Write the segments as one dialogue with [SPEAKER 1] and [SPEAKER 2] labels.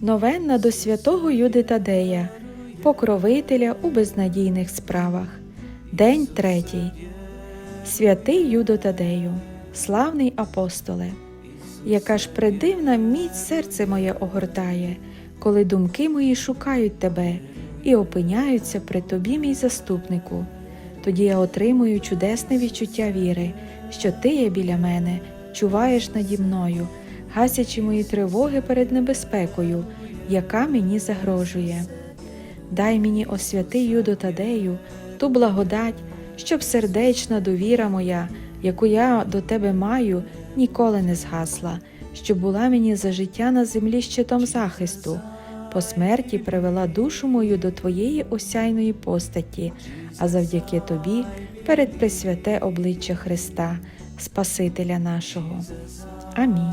[SPEAKER 1] Новенна до святого Юди Тадея, покровителя у безнадійних справах. День третій. Святий Юдо Тадею, славний апостоле, яка ж придивна міць серце моє огортає, коли думки мої шукають тебе і опиняються при тобі, мій заступнику. Тоді я отримую чудесне відчуття віри, що ти є біля мене, чуваєш наді мною, гасячи мої тривоги перед небезпекою, яка мені загрожує. Дай мені, о святий Юдо Тадею, ту благодать, щоб сердечна довіра моя, яку я до тебе маю, ніколи не згасла, щоб була мені за життя на землі щитом захисту. По смерті привела душу мою до твоєї осяйної постаті, а завдяки тобі перед пресвяте обличчя Христа, Спасителя нашого. Амінь.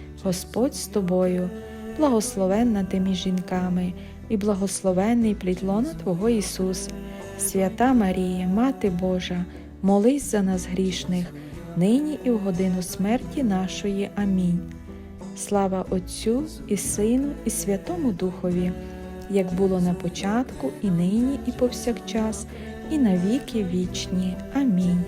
[SPEAKER 1] Господь з тобою, благословенна ти між жінками, і благословений благословенний плітлона Твого Ісус, свята Марія, Мати Божа, молись за нас грішних, нині і в годину смерті нашої. Амінь. Слава Отцю і Сину, і Святому Духові, як було на початку, і нині, і повсякчас, і на віки вічні. Амінь.